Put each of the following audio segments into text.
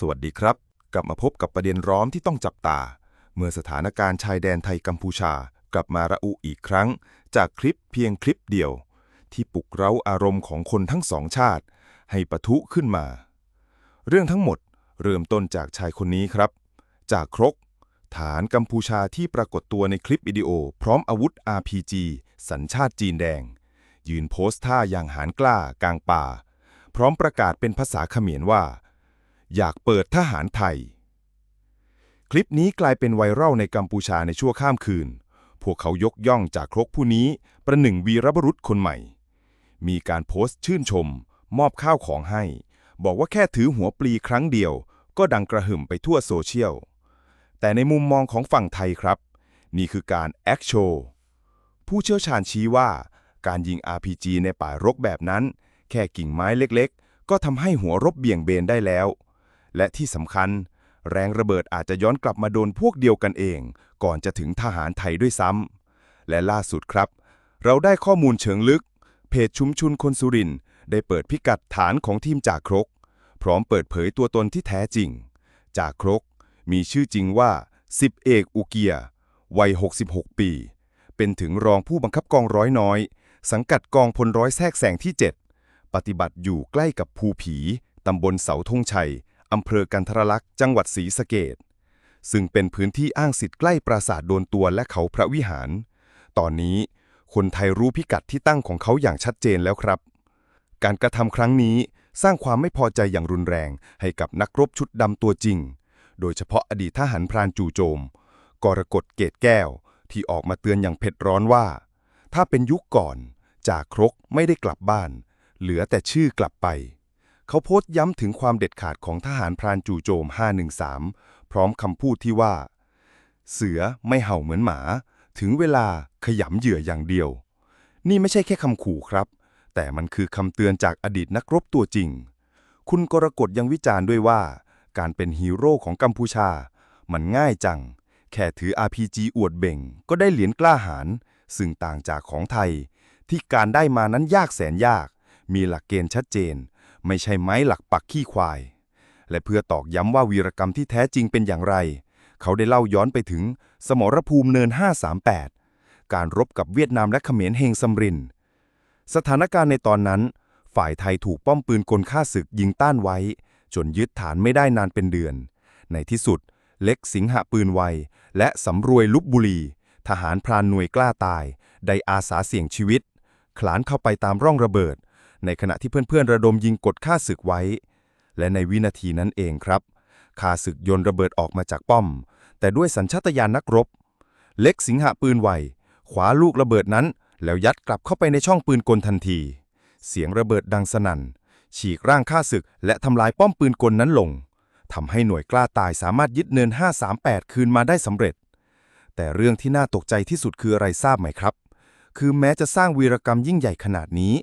สวัสดีครับ กลับมาพบกับประเด็นร้อนที่ต้องจับตา เมื่อสถานการณ์ชายแดนไทยกัมพูชา กลับมาระอุอีกครั้ง จากคลิปเพียงคลิปเดียว ที่ปลุกเร้าอารมณ์ของคนทั้งสองชาติ ให้ปะทุขึ้นมา เรื่องทั้งหมดเริ่มต้นจากชายคนนี้ครับ จากครก ฐานกัมพูชาที่ปรากฏตัวในคลิปวิดีโอ พร้อมอาวุธ RPG สัญชาติจีนแดง ยืนโพสท่าอย่างหานกล้ากลางป่า พร้อมประกาศเป็นภาษาเขมรว่า อยากเปิดทหารไทย คลิปนี้กลายเป็นไวรัลในกัมพูชาในชั่วข้ามคืน พวกเขายกย่องจากครกผู้นี้ประหนึ่งวีรบุรุษคนใหม่ มีการโพสต์ชื่นชม มอบข้าวของให้ บอกว่าแค่ถือหัวปลีครั้งเดียว ก็ดังกระหึ่มไปทั่วโซเชียล แต่ในมุมมองของฝั่งไทยครับ นี่คือการแอคโชว์ผู้เชี่ยวชาญชี้ว่าการยิง RPG ในป่ารกแบบนั้น แค่กิ่งไม้เล็กๆ ก็ทำให้หัวรบเบี่ยงเบนได้แล้ว และที่สำคัญ แรงระเบิดอาจจะย้อนกลับมาโดนพวกเดียวกันเอง ก่อนจะถึงทหารไทยด้วยซ้ำและล่าสุดครับ เราได้ข้อมูลเชิงลึก เพจชุมชุนคนสุรินได้เปิดพิกัดฐานของทีมจากครก พร้อมเปิดเผยตัวตนที่แท้จริง จากครก มีชื่อจริงว่าสิบเอกอุเกียวัย 66 ปี เป็นถึงรองผู้บังคับกองร้อยน้อย สังกัดกองพลร้อยแทรกแสงที่ 7 ปฏิบัติอยู่ใกล้กับภูผี ตำบลเสาธงชัย อำเภอกันทรลักษ์จังหวัดศรีสะเกดซึ่งเป็นพื้นที่อ้างสิทธิ์ใกล้ปราสาทโดนตัวและเขาพระวิหาร ตอนนี้คนไทยรู้พิกัดที่ตั้งของเขาอย่างชัดเจนแล้วครับ การกระทำครั้งนี้สร้างความไม่พอใจอย่างรุนแรงให้กับนักรบชุดดำตัวจริง โดยเฉพาะอดีตทหารพรานจู่โจม กรกฎเกตแก้ว ที่ออกมาเตือนอย่างเผ็ดร้อนว่า ถ้าเป็นยุคก่อน จากครกไม่ได้กลับบ้าน เหลือแต่ชื่อกลับไป เขาโพสต์ย้ำถึงความเด็ดขาดของทหารพรานจู่โจม 513 พร้อมคำพูดที่ว่า เสือไม่เห่าเหมือนหมา ถึงเวลาขยำเหยื่ออย่างเดียว นี่ไม่ใช่แค่คำขู่ครับ แต่มันคือคำเตือนจากอดีตนักรบตัวจริง คุณกรกฎยังวิจารณ์ด้วยว่า การเป็นฮีโร่ของกัมพูชา มันง่ายจัง แค่ถือ RPG อวดเบ่ง ก็ได้เหรียญกล้าหาญซึ่งต่างจากของไทย ที่การได้มานั้นยากแสนยาก มีหลักเกณฑ์ชัดเจน ไม่ใช่ไม้หลักปักขี้ควาย และเพื่อตอกย้ำว่าวีรกรรมที่แท้จริงเป็นอย่างไร เขาได้เล่าย้อนไปถึงสมรภูมิเนิน 538 การรบกับเวียดนามและเขมรเฮงซัมริน สถานการณ์ในตอนนั้น ฝ่ายไทยถูกป้อมปืนกลฆ่าศึกยิงต้านไว้ จนยึดฐานไม่ได้นานเป็นเดือน ในที่สุด เล็กสิงหะปืนไวและสำรวยลุบบุรี ทหารพรานหน่วยกล้าตาย ได้อาสาเสี่ยงชีวิต ขลานเข้าไปตามร่องระเบิด ในขณะที่เพื่อนๆระดมยิงกดฆ่าศึกไว้ และในวินาทีนั้นเองครับฆ่าศึกยนระเบิดออกมาจากป้อม แต่ด้วยสัญชาตญาณนักรบ เล็กสิงหะปืนไวขวาลูกระเบิดนั้น แล้วยัดกลับเข้าไปในช่องปืนกลทันที เสียงระเบิดดังสนั่น ฉีกร่างฆ่าศึก และทำลายป้อมปืนกลนั้นลงทำให้หน่วยกล้าตายสามารถยึดเนิน 538 คืนมาได้สำเร็จ แต่เรื่องที่น่าตกใจที่สุดคืออะไรทราบไหมครับ คือแม้จะสร้างวีรกรรมยิ่งใหญ่ขนาดนี้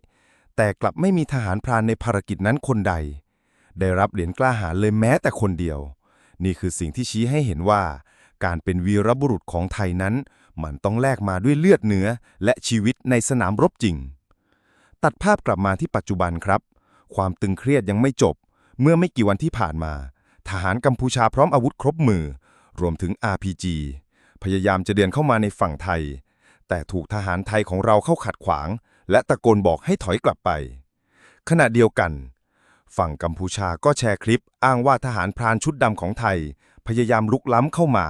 แต่กลับไม่มีทหารพรานในภารกิจนั้นคนใด ได้รับเหรียญกล้าหาญเลยแม้แต่คนเดียว นี่คือสิ่งที่ชี้ให้เห็นว่า การเป็นวีรบุรุษของไทยนั้น มันต้องแลกมาด้วยเลือดเนื้อ และชีวิตในสนามรบจริง ตัดภาพกลับมาที่ปัจจุบันครับ ความตึงเครียดยังไม่จบ เมื่อไม่กี่วันที่ผ่านมา ทหารกัมพูชาพร้อมอาวุธครบมือ รวมถึง RPG พยายามจะเดินเข้ามาในฝั่งไทย แต่ถูกทหารไทยของเราเข้าขัดขวาง และตะโกนบอกให้ถอยกลับไป ขณะเดียวกัน ฝั่งกัมพูชาก็แชร์คลิปอ้างว่าทหารพรานชุดดำของไทย พยายามลุกล้ำเข้ามา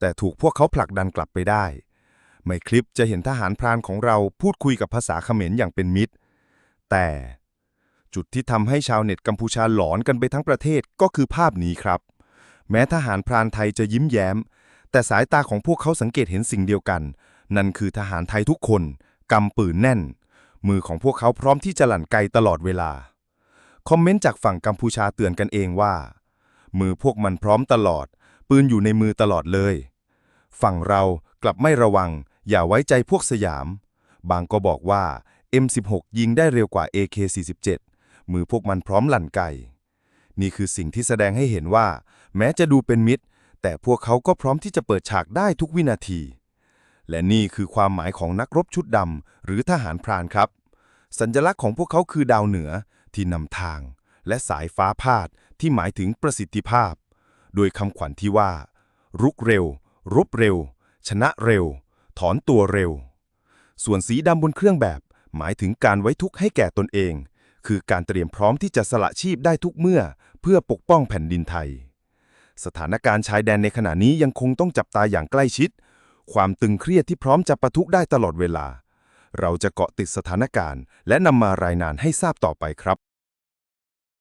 แต่ถูกพวกเขาผลักดันกลับไปได้ ในคลิปจะเห็นทหารพรานของเราพูดคุยกับภาษาเขมรอย่างเป็นมิตร แต่จุดที่ทำให้ชาวเน็ตกัมพูชาหลอนกันไปทั้งประเทศก็คือภาพนี้ครับ แม้ทหารพรานไทยจะยิ้มแย้ม แต่สายตาของพวกเขาสังเกตเห็นสิ่งเดียวกัน นั่นคือทหารไทยทุกคนกำปืนแน่น มือของพวกเขาพร้อมที่จะหลั่นไกตลอดเวลา คอมเมนต์จากฝั่งกัมพูชาเตือนกันเองว่า มือพวกมันพร้อมตลอด ปืนอยู่ในมือตลอดเลย ฝั่งเรากลับไม่ระวัง อย่าไว้ใจพวกสยาม บางก็บอกว่า M16 ยิงได้เร็วกว่า AK47 มือพวกมันพร้อมหลั่นไกนี่คือสิ่งที่แสดงให้เห็นว่า แม้จะดูเป็นมิตร แต่พวกเขาก็พร้อมที่จะเปิดฉากได้ทุกวินาที และนี่คือความหมายของนักรบชุดดำหรือทหารพรานครับ สัญลักษณ์ของพวกเขาคือดาวเหนือที่นำทาง และสายฟ้าพาดที่หมายถึงประสิทธิภาพ โดยคำขวัญที่ว่า รุกเร็ว รบเร็ว ชนะเร็ว ถอนตัวเร็ว ส่วนสีดำบนเครื่องแบบ หมายถึงการไว้ทุกข์ให้แก่ตนเอง คือการเตรียมพร้อมที่จะสละชีพได้ทุกเมื่อ เพื่อปกป้องแผ่นดินไทย สถานการณ์ชายแดนในขณะนี้ยังคงต้องจับตาอย่างใกล้ชิด ความตึงเครียดที่พร้อมจะปะทุได้ตลอดเวลา เราจะเกาะติดสถานการณ์ และนำมารายงานให้ทราบต่อไปครับ